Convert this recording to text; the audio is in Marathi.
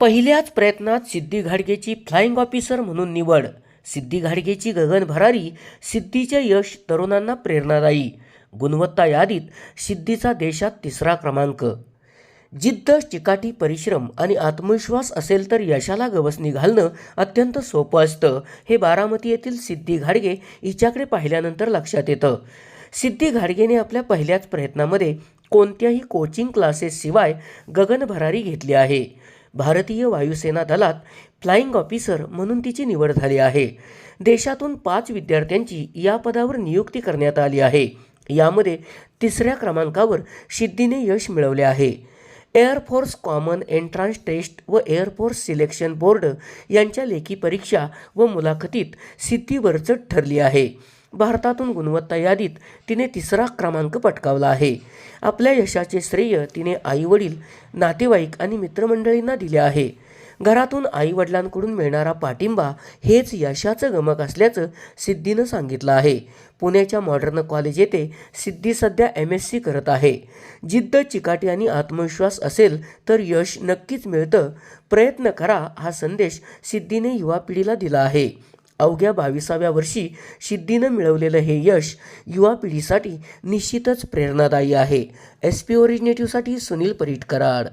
पहिल्याच प्रयत्नात सिद्धी घाडगेची फ्लाइंग ऑफिसर म्हणून निवड. सिद्धी घाडगेची गगन भरारी सिद्धीचे यश तरुणांना प्रेरणादायी. गुणवत्ता यादीत सिद्धीचा देशात तिसरा क्रमांक. जिद्द चिकाटी परिश्रम आणि आत्मविश्वास असेल तर यशाला गवसणी घालणं अत्यंत सोपं असतं. हे बारामती येथील सिद्धी घाडगे हिच्याकडे पाहिल्यानंतर लक्षात येतं. सिद्धी घाडगेने आपल्या पहिल्याच प्रयत्नामध्ये कोणत्याही कोचिंग क्लासेसशिवाय गगन भरारी घेतली आहे. भारतीय वायुसेना दलात फ्लाइंग ऑफिसर म्हणून तिची निवड झाली आहे. देशातून पाच विद्यार्थ्यांची या पदावर नियुक्ती करण्यात आली आहे. यामध्ये तिसऱ्या क्रमांकावर सिद्धीने यश मिळवले आहे. Air force common entrance test व एअरफोर्स सिलेक्शन बोर्ड यांच्या लेखी परीक्षा व मुलाखतीत सिद्धी वरचढ ठरली आहे. भारतातून गुणवत्ता यादीत तिने तिसरा क्रमांक पटकावला आहे. आपल्या यशाचे श्रेय तिने आईवडील नातेवाईक आणि मित्रमंडळींना दिले आहे. घरातून आईवडिलांकडून मिळणारा पाठिंबा हेच यशाचं गमक असल्याचं सिद्धीनं सांगितलं आहे. पुण्याच्या मॉडर्न कॉलेज येथे सिद्धी सध्या एम एस सी करत आहे. जिद्द चिकाटी आणि आत्मविश्वास असेल तर यश नक्कीच मिळतं. प्रयत्न करा हा संदेश सिद्धीने युवा पिढीला दिला आहे. अवघ्या बाविसाव्या वर्षी सिद्धीनं मिळवलेलं हे यश युवा पिढीसाठी निश्चितच प्रेरणादायी आहे. एस पी ओरिजिनेटिव्हसाठी सुनील परीटकराड.